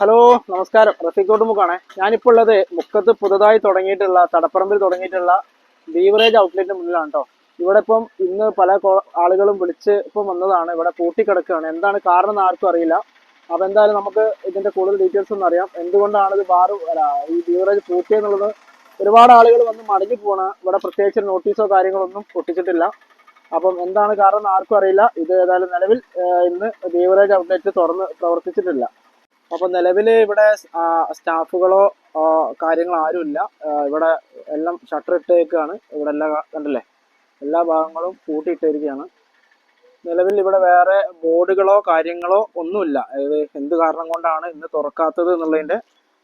Hello നമസ്കാരം. റഫീഖോട്ട് മുക്കാണേ. ഞാനിപ്പോൾ ഉള്ളത് മുക്കത്ത് പുതുതായി തുടങ്ങിയിട്ടുള്ള തടപ്പറമ്പിൽ തുടങ്ങിയിട്ടുള്ള ബീവറേജ് ഔട്ട്ലെറ്റിന് മുന്നിലാണ് കേട്ടോ ഇവിടെ ഇപ്പം ഇന്ന് പല ആളുകളും വിളിച്ച് ഇപ്പം വന്നതാണ്. ഇവിടെ പൂട്ടിക്കിടക്കുകയാണ്. എന്താണ് കാരണം എന്ന് ആർക്കും അറിയില്ല. അപ്പം എന്തായാലും നമുക്ക് ഇതിന്റെ കൂടുതൽ ഡീറ്റെയിൽസ് ഒന്നും അറിയാം. എന്തുകൊണ്ടാണ് ഇത് ബാറ് ഈ ബീവറേജ് പൂട്ടിയെന്നുള്ളത് ഒരുപാട് ആളുകൾ വന്ന് മടങ്ങി പോണ. ഇവിടെ പ്രത്യേകിച്ച് നോട്ടീസോ കാര്യങ്ങളൊന്നും പൊട്ടിച്ചിട്ടില്ല. അപ്പം എന്താണ് കാരണം ആർക്കും അറിയില്ല. ഇത് ഏതായാലും നിലവിൽ ഇന്ന് ബീവറേജ് ഔട്ട്ലെറ്റ് തുറന്ന് പ്രവർത്തിച്ചിട്ടില്ല. അപ്പൊ നിലവിൽ ഇവിടെ സ്റ്റാഫുകളോ കാര്യങ്ങളോ ആരുമില്ല. ഇവിടെ എല്ലാം ഷട്ടർ ഇട്ടേക്കാണ്. ഇവിടെ എല്ലാ കണ്ടല്ലേ? എല്ലാ ഭാഗങ്ങളും പൂട്ടിയിട്ടിരിക്കുകയാണ് നിലവിൽ ഇവിടെ വേറെ ബോർഡുകളോ കാര്യങ്ങളോ ഒന്നുമില്ല. എന്ത് കാരണം കൊണ്ടാണ് ഇന്ന് തുറക്കാത്തത് എന്നുള്ളതിന്റെ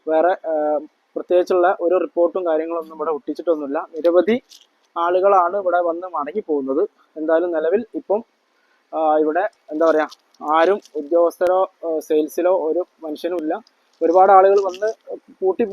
വേറെ പ്രത്യേകിച്ചുള്ള ഒരു റിപ്പോർട്ടും കാര്യങ്ങളൊന്നും ഇവിടെ ഒട്ടിച്ചിട്ടൊന്നുമില്ല. നിരവധി ആളുകളാണ് ഇവിടെ വന്ന് മടങ്ങി പോകുന്നത് എന്തായാലും നിലവിൽ ഇപ്പം ഇവിടെ എന്താ പറയാ ആരും ഉദ്യോഗസ്ഥരോ സെയിൽസിലോ ഒരു മനുഷ്യനും ഇല്ല ഒരുപാട് ആളുകൾ വന്ന് കൂട്ടി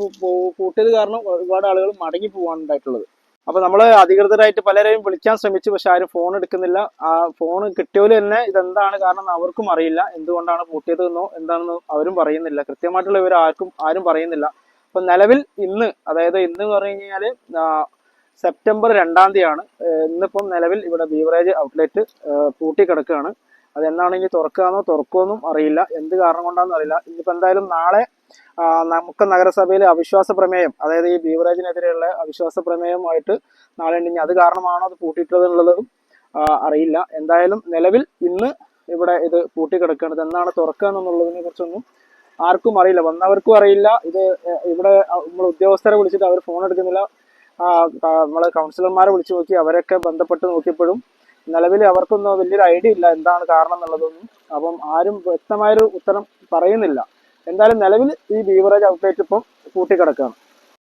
കൂട്ടിയത് കാരണം ഒരുപാട് ആളുകൾ മടങ്ങി പോകാനുണ്ടായിട്ടുള്ളത് അപ്പൊ നമ്മൾ അധികൃതരായിട്ട് പലരെയും വിളിക്കാൻ ശ്രമിച്ചു പക്ഷെ ആരും ഫോൺ എടുക്കുന്നില്ല. ആ ഫോൺ കിട്ടിയവര് തന്നെ ഇതെന്താണ് കാരണം അവർക്കും അറിയില്ല. എന്തുകൊണ്ടാണ് പൂട്ടിയത് എന്നോ എന്താണെന്നോ അവരും പറയുന്നില്ല. കൃത്യമായിട്ടുള്ള ഇവർ ആർക്കും ആരും പറയുന്നില്ല. അപ്പൊ നിലവിൽ ഇന്ന് അതായത് ഇന്ന് എന്ന് പറഞ്ഞു കഴിഞ്ഞാൽ സെപ്റ്റംബർ രണ്ടാം തീയതിയാണ്. ഇന്നിപ്പം നിലവിൽ ഇവിടെ ബീവറേജ് ഔട്ട്ലെറ്റ് പൂട്ടി കിടക്കുകയാണ് അത് എന്നാണ് ഇനി തുറക്കുകയെന്നോ തുറക്കുമെന്നും അറിയില്ല. എന്ത് കാരണം കൊണ്ടാണെന്ന് അറിയില്ല. ഇനിയിപ്പോൾ എന്തായാലും നാളെ നമുക്ക് നഗരസഭയിലെ അവിശ്വാസ പ്രമേയം അതായത് ഈ ബീവറേജിനെതിരെയുള്ള അവിശ്വാസ പ്രമേയമായിട്ട് നാളെ ഉണ്ട്. ഇനി അത് കാരണമാണോ അത് പൂട്ടിയിട്ടത് എന്നുള്ളതും അറിയില്ല. എന്തായാലും നിലവിൽ ഇന്ന് ഇവിടെ ഇത് പൂട്ടിക്കിടക്കേണ്ടത് എന്നാണ് തുറക്കുക എന്നുള്ളതിനെ കുറിച്ചൊന്നും ആർക്കും അറിയില്ല. വന്നവർക്കും അറിയില്ല. ഇത് ഇവിടെ നമ്മൾ ഉദ്യോഗസ്ഥരെ വിളിച്ചിട്ട് അവർ ഫോൺ എടുക്കുന്നില്ല. നമ്മൾ കൗൺസിലർമാരെ വിളിച്ചു നോക്കി അവരൊക്കെ ബന്ധപ്പെട്ട് നോക്കിയപ്പോഴും നിലവിൽ അവർക്കൊന്നും വലിയൊരു ഐഡിയ ഇല്ല എന്താണ് കാരണം എന്നുള്ളതൊന്നും. അപ്പം ആരും വ്യക്തമായൊരു ഉത്തരം പറയുന്നില്ല. എന്തായാലും നിലവിൽ ഈ ബീവറേജ് ഔട്ട്ലെറ്റ് ഇപ്പം പൂട്ടിക്കിടക്കുകയാണ്